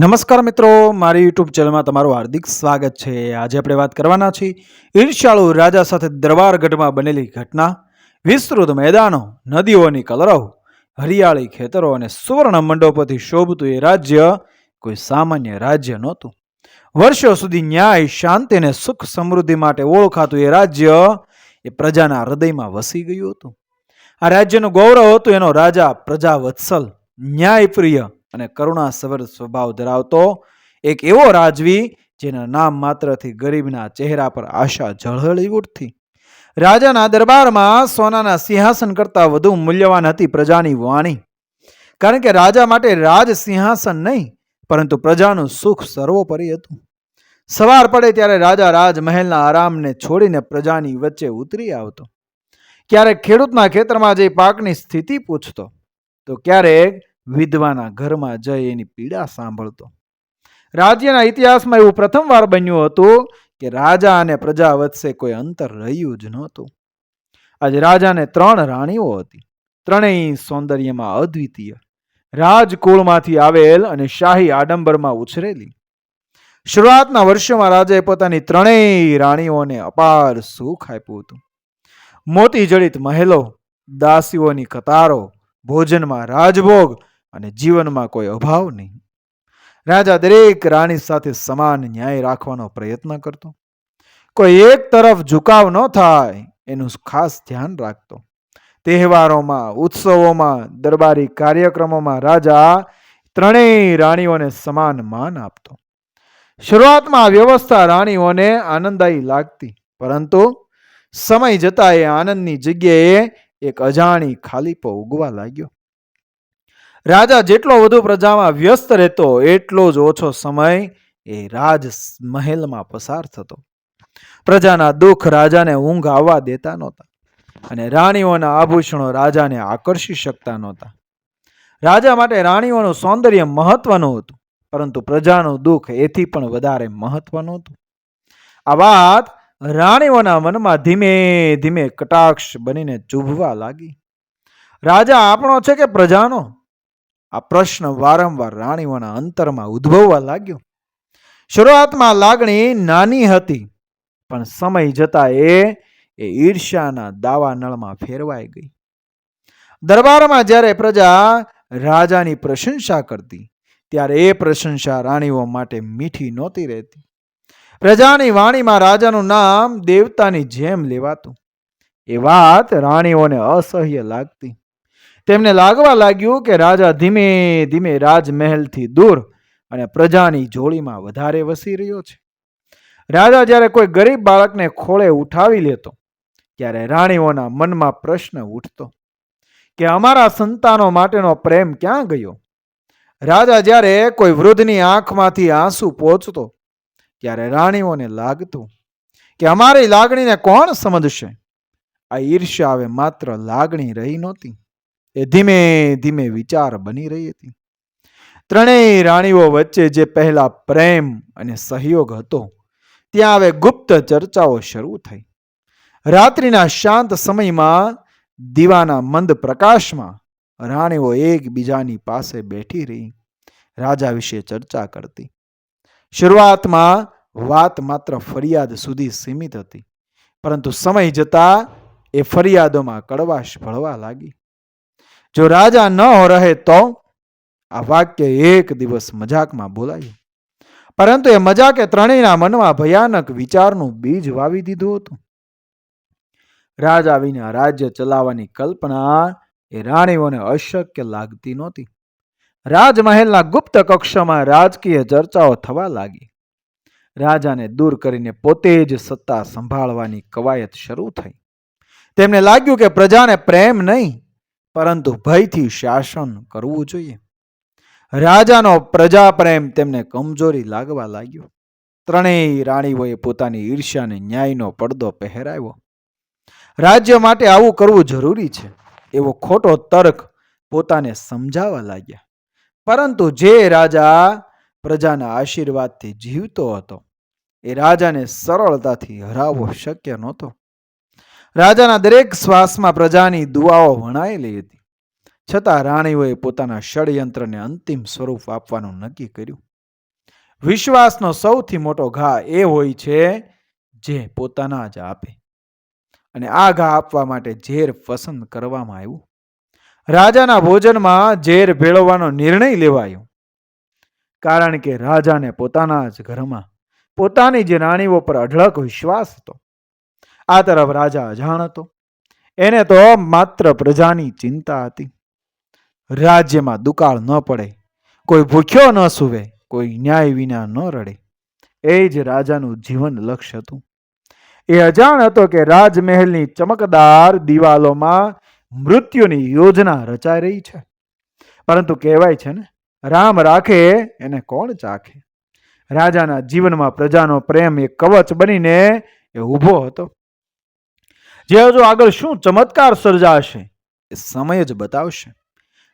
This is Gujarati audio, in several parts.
નમસ્કાર મિત્રો, મારી યુટ્યુબ ચેનલમાં તમારું હાર્દિક સ્વાગત છે. આજે આપણે વાત કરવાના છીએ ઈર્ષ્યાળુ રાજા સાથે દરબારગઢમાં બનેલી ઘટના. વિસ્તૃત મેદાનો, નદીઓની કલરવ, હરિયાળી ખેતરો અને સુવર્ણ મંડપોથી શોભતું એ રાજ્ય કોઈ સામાન્ય રાજ્ય નહોતું. વર્ષો સુધી ન્યાય, શાંતિ અને સુખ સમૃદ્ધિ માટે ઓળખાતું એ રાજ્ય એ પ્રજાના હૃદયમાં વસી ગયું હતું. આ રાજ્યનું ગૌરવ હતું એનો રાજા પ્રજા વત્સલ ન્યાયપ્રિય અને કરુણાસવર સ્વભાવ ધરાવતો એક એવો રાજવી, જેના નામ માત્રથી ગરીબના ચહેરા પર આશા ઝળહળી ઉઠતી. રાજાના દરબારમાં સોનાના સિંહાસન કરતાં વધુ મૂલ્યવાન હતી પ્રજાની વાણી. કારણ કે રાજા માટે રાજ સિંહાસન નહીં, પરંતુ પ્રજાનું સુખ સર્વોપરી હતું. સવાર પડે ત્યારે રાજા રાજમહેલના આરામને છોડીને પ્રજાની વચ્ચે ઉતરી આવતો. ક્યારેક ખેડૂતના ખેતરમાં જઈ પાકની સ્થિતિ પૂછતો. તો ક્યારેક વિધવાના ઘરમાં જઈ એની પીડા સાંભળતો. રાજ્યના ઇતિહાસમાં એવું પ્રથમવાર બન્યું હતું કે રાજા અને પ્રજા વચ્ચે કોઈ અંતર રહ્યું જ નહોતું. આજે રાજાને ત્રણ રાણીઓ હતી. ત્રણેય સૌંદર્યમાં અદ્વિતીય. રાજકુળમાંથી આવેલ અને શાહી આડંબરમાં ઉછરેલી. શરૂઆતના વર્ષોમાં રાજાએ પોતાની ત્રણેય રાણીઓને અપાર સુખ આપ્યું હતું. મોતી જડિત મહેલો, દાસીઓની કતારો, ભોજનમાં રાજભોગ અને જીવનમાં કોઈ અભાવ નહીં. રાજા દરેક રાણી સાથે સમાન ન્યાય રાખવાનો પ્રયત્ન કરતો. કોઈ એક તરફ ઝુકાવ ન થાય, એનું ખાસ ધ્યાન રાખતો. તહેવારોમાં, ઉત્સવોમાં, દરબારી કાર્યક્રમોમાં રાજા ત્રણેય રાણીઓને સમાન માન આપતો. શરૂઆતમાં આ વ્યવસ્થા રાણીઓને આનંદદાયી લાગતી, પરંતુ સમય જતા એ આનંદની જગ્યાએ એક અજાણી ખાલીપો ઉગવા લાગ્યો. રાજા જેટલો વધુ પ્રજામાં વ્યસ્ત રહેતો, એટલો જ ઓછો સમય એ રાજ મહેલમાં પસાર થતો. પ્રજાના દુઃખ રાજાને ઊંઘ આવવા દેતા નહોતા અને રાણીઓના આભૂષણો રાજાને આકર્ષી શકતા નહોતા. રાજા માટે રાણીઓનું સૌંદર્ય મહત્વનું હતું, પરંતુ પ્રજાનું દુઃખ એથી પણ વધારે મહત્વનું હતું. આ વાત રાણીઓના મનમાં ધીમે ધીમે કટાક્ષ બનીને ચૂભવા લાગી. રાજા આપણો છે કે પ્રજાનો? આ પ્રશ્ન વારંવાર રાણીઓના અંતરમાં ઉદ્ભવવા લાગ્યો. શરૂઆતમાં લાગણી નાની હતી, પણ સમય જતા એ એ ઈર્ષ્યાના દાવા નળમાં ફેરવાઈ ગઈ. દરબારમાં જ્યારે પ્રજા રાજાની પ્રશંસા કરતી, ત્યારે એ પ્રશંસા રાણીઓ માટે મીઠી નહોતી રહેતી. પ્રજાની વાણીમાં રાજાનું નામ દેવતાની જેમ લેવાતું. એ વાત રાણીઓને અસહ્ય લાગતી. તેમને લાગવા લાગ્યું કે રાજા ધીમે ધીમે રાજમહેલથી દૂર અને પ્રજાની જોડીમાં વધારે વસી રહ્યો છે. રાજા જ્યારે કોઈ ગરીબ બાળકને ખોળે ઉઠાવી લેતો, ત્યારે રાણીઓના મનમાં પ્રશ્ન ઉઠતો કે અમારા સંતાનો માટેનો પ્રેમ ક્યાં ગયો? રાજા જ્યારે કોઈ વૃદ્ધની આંખમાંથી આંસુ પહોંચતો ત્યારે રાણીઓને લાગતું કે અમારી લાગણીને કોણ સમજશે? આ ઈર્ષ્યા હવે માત્ર લાગણી રહી નહોતી. એ ધીમે ધીમે વિચાર બની રહી હતી. ત્રણેય રાણીઓ વચ્ચે જે પહેલા પ્રેમ અને સહયોગ હતો, ત્યાં હવે ગુપ્ત ચર્ચાઓ શરૂ થઈ. રાત્રિના શાંત સમયમાં દીવાના મંદ પ્રકાશમાં રાણીઓ એકબીજાની પાસે બેઠી રહી, રાજા વિશે ચર્ચા કરતી. શરૂઆતમાં વાત માત્ર ફરિયાદ સુધી સીમિત હતી, પરંતુ સમય જતા એ ફરિયાદોમાં કડવાશ ભળવા લાગી. જો રાજા ન રહે તો આ વાક્ય એક દિવસ મજાકમાં બોલાયું. પરંતુ એ મજાકે ત્રણેયના મનમાં ભયાનક વિચારનું બીજ વાવી દીધું હતું. રાજા વિના રાજ્ય ચલાવવાની કલ્પના એ રાણીઓને અશક્ય લાગતી નહોતી. રાજમહેલના ગુપ્ત કક્ષમાં રાજકીય ચર્ચાઓ થવા લાગી. રાજાને દૂર કરીને પોતે જ સત્તા સંભાળવાની કવાયત શરૂ થઈ. તેમને લાગ્યું કે પ્રજાને પ્રેમ નહીં પરંતુ ભયથી શાસન કરવું જોઈએ. રાજાનો પ્રજા પ્રેમ તેમને કમજોરી લાગવા લાગ્યો. ત્રણેય રાણીઓએ પોતાની ઈર્ષ્યાને ન્યાયનો પડદો પહેરાવ્યો. રાજ્ય માટે આવું કરવું જરૂરી છે, એવો ખોટો તર્ક પોતાને સમજાવવા લાગ્યા. પરંતુ જે રાજા પ્રજાના આશીર્વાદથી જીવતો હતો, એ રાજાને સરળતાથી હરાવવો શક્ય નહોતો. રાજાના દરેક શ્વાસમાં પ્રજાની દુઆઓ વણાયેલી હતી. છતાં રાણીઓએ પોતાના ષડયંત્રને અંતિમ સ્વરૂપ આપવાનું નક્કી કર્યું. વિશ્વાસનો સૌથી મોટો ઘા એ હોય છે જે પોતાના જ આપે. અને આ ઘા આપવા માટે ઝેર પસંદ કરવામાં આવ્યું. રાજાના ભોજનમાં ઝેર ભેળવવાનો નિર્ણય લેવાયો. કારણ કે રાજાને પોતાના જ ઘરમાં પોતાની જ રાણીઓ પર અઢળક વિશ્વાસ હતો. આ તરફ રાજા અજાણ હતો. એને તો માત્ર પ્રજાની ચિંતા હતી. રાજ્યમાં દુકાળ ન પડે, કોઈ ભૂખ્યો ન સૂવે, કોઈ ન્યાય વિના ન રડે. એ જ રાજાનું જીવન લક્ષ્ય હતું. એ અજાણ હતો કે રાજમહેલની ચમકદાર દિવાલોમાં મૃત્યુની યોજના રચાઈ રહી છે. પરંતુ કહેવાય છે ને, રામ રાખે એને કોણ ચાખે? રાજાના જીવનમાં પ્રજાનો પ્રેમ એ કવચ બનીને એ ઊભો હતો. જે હજુ આગળ શું ચમત્કાર સર્જાશે? એ સમય જ બતાવશે.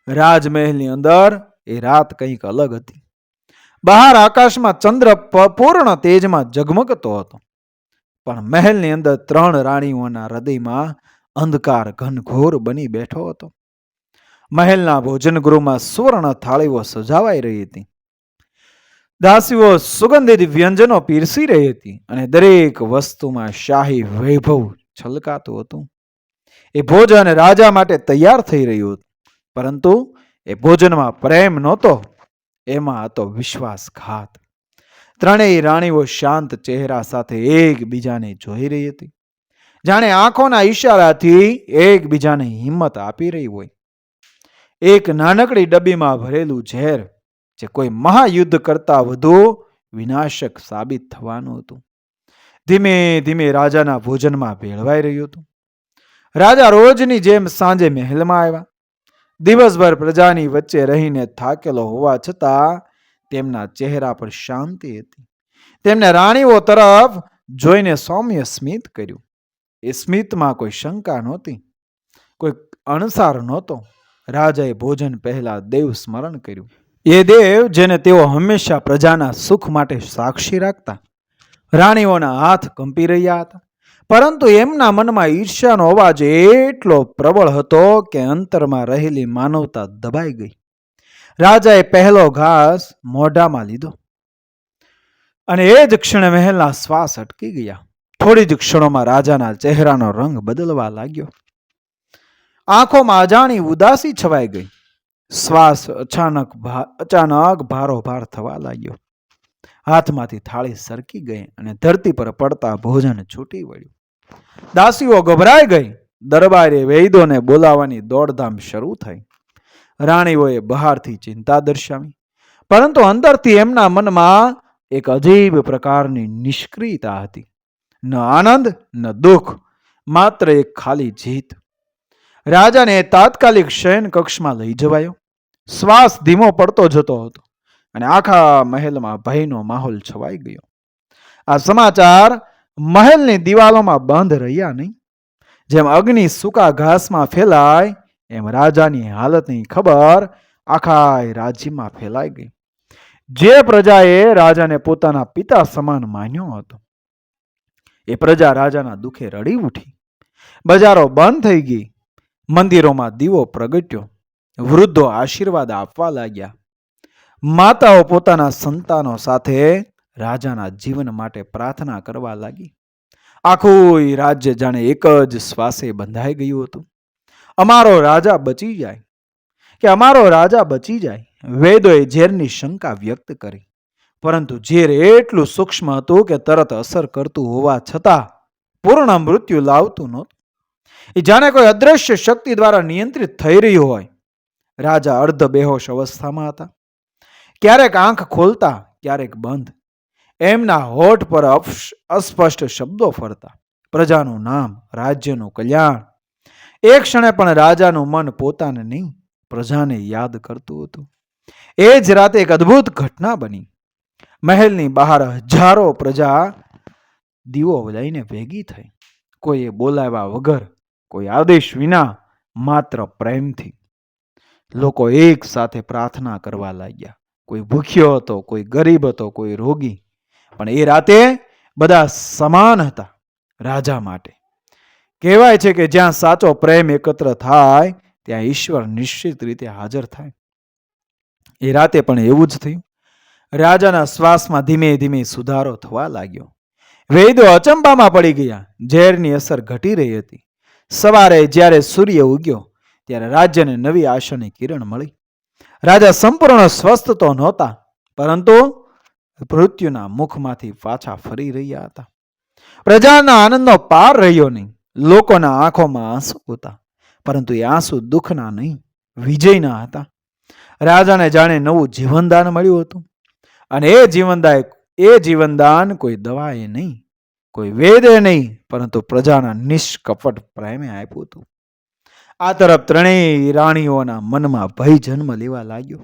રાજમહેલની અંદર એ રાત કંઈક અલગ હતી. બહાર આકાશમાં ચંદ્ર પૂર્ણ તેજમાં ઝગમગતો હતો. પણ મહેલની અંદર ત્રણ રાણીઓના હૃદયમાં અંધકાર ઘનઘોર બની બેઠો હતો. મહેલના ભોજન ગૃહમાં સુવર્ણ થાળીઓ સજાવાઈ રહી હતી. દાસીઓ સુગંધિત વ્યંજનો પીરસી રહી હતી અને દરેક વસ્તુમાં શાહી વૈભવ છલકાતું હતું. એ ભોજન રાજા માટે તૈયાર થઈ રહ્યું હતું. પરંતુ એ ભોજનમાં પ્રેમ નહોતો, એમાં હતો વિશ્વાસઘાત. ત્રણેય રાણીઓ શાંત ચહેરા સાથે એકબીજાને જોઈ રહી હતી. જાણે આંખોના ઈશારાથી એકબીજાને હિંમત આપી રહી હોય. એક નાનકડી ડબ્બીમાં ભરેલું ઝેર, જે કોઈ મહાયુદ્ધ કરતા વધુ વિનાશક સાબિત થવાનું હતું. ધીમે ધીમે રાજાના ભોજનમાં ભેળવાઈ રહ્યું હતું. રાજા રોજની જેમ સાંજે મહેલમાં આવ્યા. દિવસભર પ્રજાની વચ્ચે રહીને થાકેલો હોવા છતાં તેમના ચહેરા પર શાંતિ હતી. તેમને રાણીઓ તરફ જોઈને સૌમ્ય સ્મિત કર્યું. એ સ્મિતમાં કોઈ શંકા નહોતી. કોઈ અણસાર નહોતો. રાજાએ ભોજન પહેલા દેવ સ્મરણ કર્યું. એ દેવ જેને તેઓ હંમેશા પ્રજાના સુખ માટે સાક્ષી રાખતા રાણીઓના હાથ કંપી રહ્યા હતા. પરંતુ એમના મનમાં ઈર્ષ્યાનો અવાજ એટલો પ્રબળ હતો કે અંતરમાં રહેલી માનવતા દબાઈ ગઈ. રાજાએ પહેલો ઘાસ મોઢામાં લીધો અને એ જ ક્ષણે મહેલના શ્વાસ અટકી ગયા. થોડી જ ક્ષણોમાં રાજાના ચહેરાનો રંગ બદલવા લાગ્યો. આંખોમાં અજાણી ઉદાસી છવાઈ ગઈ. શ્વાસ અચાનક અચાનક ભારોભાર થવા લાગ્યો. હાથમાંથી થાળી સરકી ગઈ અને ધરતી પર પડતા ભોજન છૂટી વળ્યું. દાસીઓ ગભરાઈ ગઈ. દરબારે વૈદોને બોલાવવાની દોડધામ શરૂ થઈ. રાણીઓએ બહારથી ચિંતા દર્શાવી. પરંતુ અંદરથી એમના મનમાં એક અજીબ પ્રકારની નિષ્ક્રિયતા હતી. ન આનંદ, ન દુઃખ, માત્ર એક ખાલી જીત. રાજાને તાત્કાલિક શયન કક્ષમાં લઈ જવાયો. શ્વાસ ધીમો પડતો જતો હતો. અને આખા મહેલમાં ભયનો માહોલ છવાઈ ગયો. આ સમાચાર મહેલની દિવાલોમાં બંધ રહ્યા નહીં. જેમ અગ્નિ સૂકા ઘાસમાં ફેલાય, એમ રાજાની હાલતની ખબર આખા રાજ્યમાં ફેલાઈ ગઈ. જે પ્રજાએ રાજાને પોતાના પિતા સમાન માન્યો હતો. એ પ્રજા રાજાના દુઃખે રડી ઉઠી. બજારો બંધ થઈ ગઈ. મંદિરોમાં દીવો પ્રગટ્યો. વૃદ્ધો આશીર્વાદ આપવા લાગ્યા. માતાઓ પોતાના સંતાનો સાથે રાજાના જીવન માટે પ્રાર્થના કરવા લાગી. આખું રાજ્ય જાણે એક જ શ્વાસે બંધાઈ ગયું હતું. અમારો રાજા બચી જાય. કે અમારો રાજા બચી જાય, વેદોએ ઝેરની શંકા વ્યક્ત કરી. પરંતુ ઝેર એટલું સૂક્ષ્મ હતું કે તરત અસર કરતું હોવા છતાં પૂર્ણ મૃત્યુ લાવતું નહોતું. એ જાણે કોઈ અદ્રશ્ય શક્તિ દ્વારા નિયંત્રિત થઈ રહ્યું હોય. રાજા અર્ધ બેહોશ અવસ્થામાં હતા. ક્યારેક આંખ ખોલતા, ક્યારેક બંધ. એમના હોઠ પર અપશ- અસ્પષ્ટ શબ્દો ફરતા. પ્રજાનું નામ, રાજ્યનું કલ્યાણ. એક ક્ષણે પણ રાજાનું મન પોતાને નહીં, પ્રજાને યાદ કરતું હતું. એ જ રાતે એક અદ્ભુત ઘટના બની. મહેલની બહાર હજારો પ્રજા દીવો લઈને ભેગી થઈ. કોઈએ બોલાવ્યા વગર, કોઈ આદેશ વિના, માત્ર પ્રેમથી. લોકો એક સાથે પ્રાર્થના કરવા લાગ્યા. કોઈ ભૂખ્યો હતો, કોઈ ગરીબ હતો, કોઈ રોગી. પણ એ રાતે બધા સમાન હતા રાજા માટે. કહેવાય છે કે જ્યાં સાચો પ્રેમ એકત્ર થાય, ત્યાં ઈશ્વર નિશ્ચિત રીતે હાજર થાય. એ રાતે પણ એવું જ થયું. રાજાના શ્વાસમાં ધીમે ધીમે સુધારો થવા લાગ્યો. વૈદો અચંબામાં પડી ગયા. ઝેરની અસર ઘટી રહી હતી. સવારે જ્યારે સૂર્ય ઉગ્યો, ત્યારે રાજ્યને નવી આશાની કિરણ મળી. રાજા સંપૂર્ણ સ્વસ્થ તો નહોતા, પરંતુ મૃત્યુના મુખમાંથી પાછા ફરી રહ્યા હતા. પ્રજાના આનંદનો પાર રહ્યો નહીં, લોકોના આંખોમાં આંસુ હતા, પરંતુ એ આંસુ દુઃખના નહીં, વિજયના હતા. રાજાને જાણે નવું જીવનદાન મળ્યું હતું, અને એ જીવનદાય, એ જીવનદાન કોઈ દવાએ નહીં, કોઈ વેદે નહીં, પરંતુ પ્રજાના નિષ્કપટ પ્રેમે આપ્યું હતું. આ તરફ ત્રણેય રાણીઓના મનમાં ભય જન્મ લેવા લાગ્યો.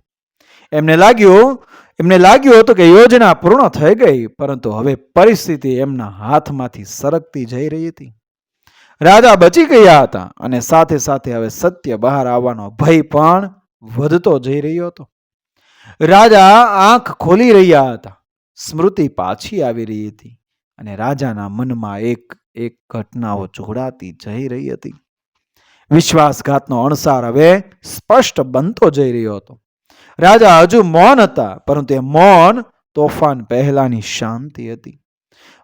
એમને લાગ્યું એમને લાગ્યું હતું કે યોજના પૂર્ણ થઈ ગઈ, પરંતુ હવે પરિસ્થિતિ એમના હાથમાંથી સરકતી જઈ રહી હતી. રાજા બચી ગયા હતા અને સાથે સાથે હવે સત્ય બહાર આવવાનો ભય પણ વધતો જઈ રહ્યો હતો. રાજા આંખ ખોલી રહ્યા હતા. સ્મૃતિ પાછી આવી રહી હતી અને રાજાના મનમાં એક એક ઘટનાઓ જોડાતી જઈ રહી હતી. વિશ્વાસઘાતનો અણસાર હવે સ્પષ્ટ બનતો જઈ રહ્યો હતો. રાજા હજુ મૌન હતા, પરંતુ એ મૌન તોફાન પહેલાની શાંતિ હતી.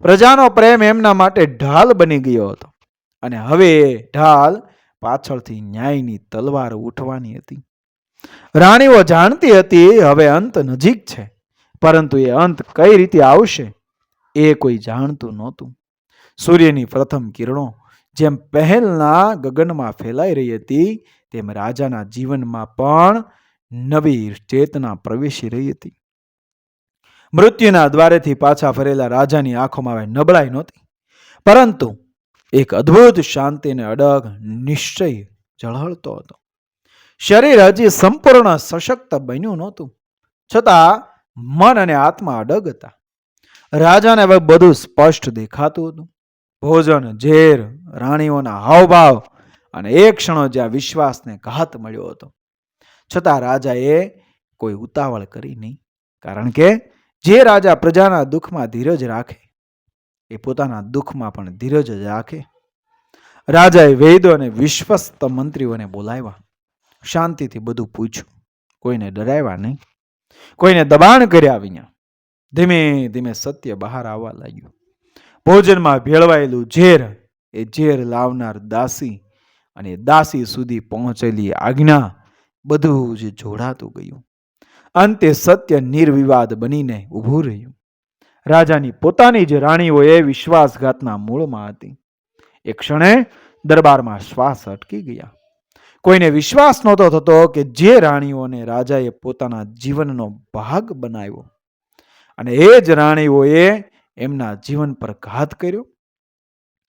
પ્રજાનો પ્રેમ એમના માટે ઢાલ બની ગયો હતો અને હવે ઢાલ પાછળથી ન્યાયની તલવાર ઉઠવાની હતી. રાણીઓ જાણતી હતી, હવે અંત નજીક છે, પરંતુ એ અંત કઈ રીતે આવશે એ કોઈ જાણતું નહોતું. સૂર્યની પ્રથમ કિરણો જેમ પહેલના ગગનમાં ફેલાઈ રહી હતી, તેમ રાજાના જીવનમાં પણ નવી ચેતના પ્રવેશી રહી હતી. મૃત્યુના દ્વારેથી પાછા ફરેલા રાજાની આંખોમાં હવે નબળાઈ નહોતી, પરંતુ એક અદ્ભુત શાંતિને અડગ નિશ્ચય ઝળહળતો હતો. શરીર હજી સંપૂર્ણ સશક્ત બન્યું નહોતું, છતાં મન અને આત્મા અડગ હતા. રાજાને હવે બધું સ્પષ્ટ દેખાતું હતું. ભોજન, ઝેર રાણીઓના હાવભાવ અને એ ક્ષણો જ્યાં વિશ્વાસને ઘાત મળ્યો હતો. છતાં રાજાએ કોઈ ઉતાવળ કરી નહીં, કારણ કે જે રાજા પ્રજાના દુઃખમાં ધીરજ રાખે, એ પોતાના દુઃખમાં પણ ધીરજ જ રાખે. રાજાએ વૈદો અને વિશ્વસ્ત મંત્રીઓને બોલાવ્યા. શાંતિથી બધું પૂછ્યું. કોઈને ડરાવ્યા નહીં. કોઈને દબાણ કર્યા વિના ધીમે ધીમે સત્ય બહાર આવવા લાગ્યું. ભોજનમાં ભેળવાયેલું ઝેર એ ઝેર લાવનાર દાસી અને દાસી સુધી પહોંચેલી આજ્ઞા બધું જ જોડાતું ગયું. અંતે સત્ય નિર્વિવાદ બનીને ઊભું રહ્યું. રાજાની પોતાની જ રાણીઓ એ વિશ્વાસઘાતના મૂળમાં હતી. એ ક્ષણે દરબારમાં શ્વાસ અટકી ગયા. કોઈને વિશ્વાસ નહોતો થતો કે જે રાણીઓને રાજાએ પોતાના જીવનનો ભાગ બનાવ્યો. અને એ જ રાણીઓએ એમના જીવન પર ઘાત કર્યો.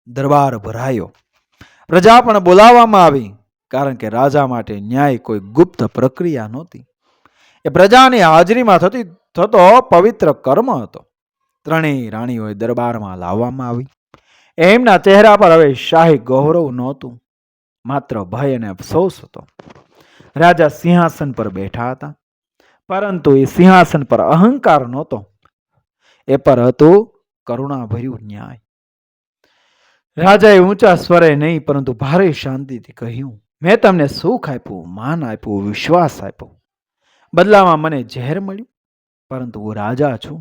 દરબાર ભરાયો. પ્રજા પણ બોલાવવામાં આવી કારણ કે રાજા માટે ન્યાય કોઈ ગુપ્ત પ્રક્રિયા નહોતી. એ પ્રજાની હાજરીમાં થતી, થતો પવિત્ર કર્મ હતો. ત્રણેય રાણીઓએ દરબારમાં લાવવામાં આવી. એમના ચહેરા પર હવે શાહી ગૌરવ નહોતું. માત્ર ભય અને અફસોસ હતો. રાજા સિંહાસન પર બેઠા હતા. પરંતુ એ સિંહાસન પર અહંકાર નહોતો. એ પર હતું કરુણાભર્યું ન્યાય. રાજાએ ઊંચા સ્વરે નહીં, પરંતુ ભારે શાંતિથી કહ્યું, મેં તમને સુખ આપ્યું, માન આપ્યું, વિશ્વાસ આપ્યો. બદલામાં મને ઝેર મળ્યું, પરંતુ હું રાજા છું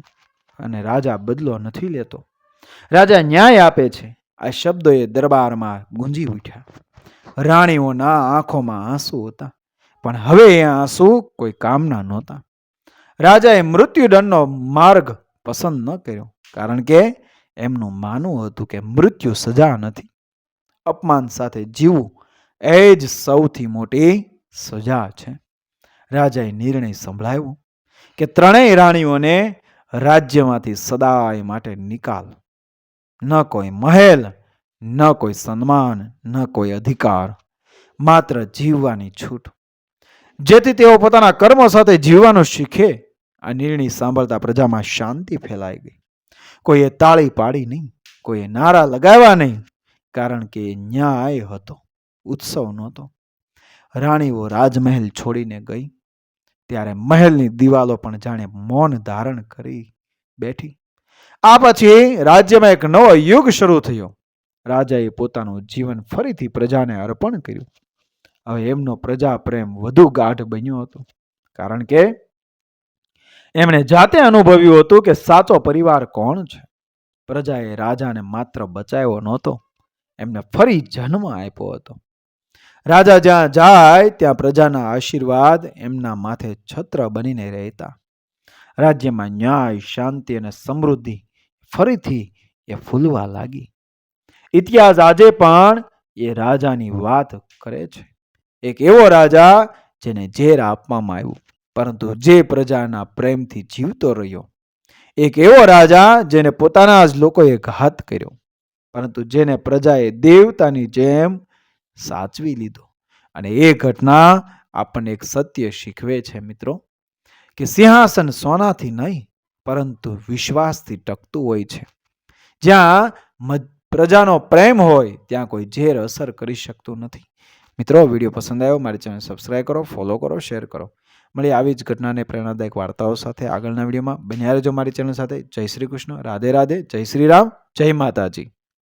અને રાજા બદલો નથી લેતો. રાજા ન્યાય આપે છે. આ શબ્દો એ દરબારમાં ગુંજી ઉઠ્યા. રાણીઓના આંખોમાં આંસુ હતા, પણ હવે એ આંસુ કોઈ કામના નહોતા. રાજાએ મૃત્યુદંડનો માર્ગ પસંદ ન કર્યો, કારણ કે એમનું માનવું હતું કે મૃત્યુ સજા નથી. અપમાન સાથે જીવવું એ જ સૌથી મોટી સજા છે. રાજાએ નિર્ણય સંભળાવ્યો કે ત્રણેય રાણીઓને રાજ્યમાંથી સદાય માટે નિકાલ. ન કોઈ મહેલ, ન કોઈ સન્માન, ન કોઈ અધિકાર. માત્ર જીવવાની છૂટ. જેથી તેઓ પોતાના કર્મો સાથે જીવવાનું શીખે. આ નિર્ણય સાંભળતા પ્રજામાં શાંતિ ફેલાઈ ગઈ. કોઈએ તાળી પાડી નહીં, કોઈએ નારા લગાવ્યા નહીં, કારણ કે ન્યાય હતો, ઉત્સવ નહોતો. રાણીઓ રાજમહેલ છોડીને ગઈ. ત્યારે મહેલની દિવાલો પણ જાણે મૌન ધારણ કરી બેઠી. આ પછી રાજ્યમાં એક નવો યુગ શરૂ થયો. રાજાએ પોતાનું જીવન ફરીથી પ્રજાને અર્પણ કર્યું. હવે એમનો પ્રજા પ્રેમ વધુ ગાઢ બન્યો હતો. કારણ કે એમણે જાતે અનુભવ્યું હતું કે સાચો પરિવાર કોણ છે? પ્રજાએ રાજાને માત્ર બચાવ્યો નહોતો, એમને ફરી જન્મ આપ્યો હતો. રાજા જ્યાં જાય ત્યાં પ્રજાના આશીર્વાદ એમના માથે છત્ર બનીને રહેતા. રાજ્યમાં ન્યાય, શાંતિ અને સમૃદ્ધિ ફરીથી એ ફૂલવા લાગી. ઇતિહાસ આજે પણ એ રાજાની વાત કરે છે. એક એવો રાજા જેને ઝેર આપવામાં આવ્યું. પરંતુ જે પ્રજાના પ્રેમથી જીવતો રહ્યો, એક એવો રાજા જેને પોતાના જ લોકોએ ઘાત કર્યો, પરંતુ જેને પ્રજાએ દેવતાની જેમ સાચવી લીધો. અને એ ઘટના આપણને એક સત્ય શીખવે છે મિત્રો, કે સિંહાસન સોનાથી નહીં, પરંતુ વિશ્વાસથી ટકતું હોય છે. જ્યાં પ્રજાનો પ્રેમ હોય, ત્યાં કોઈ ઝેર અસર કરી શકતું નથી. મિત્રો, વીડિયો પસંદ આવ્યો, મારી ચેનલ સબસ્ક્રાઈબ કરો ફોલો કરો શેર કરો. મળી આવી જ ઘટનાને પ્રેરણાદાયક વાર્તાઓ સાથે આગળના વિડીયોમાં. બન્યા રહેજો મારી ચેનલ સાથે. જય શ્રી કૃષ્ણ. રાધે રાધે. જય શ્રી રામ. જય માતાજી.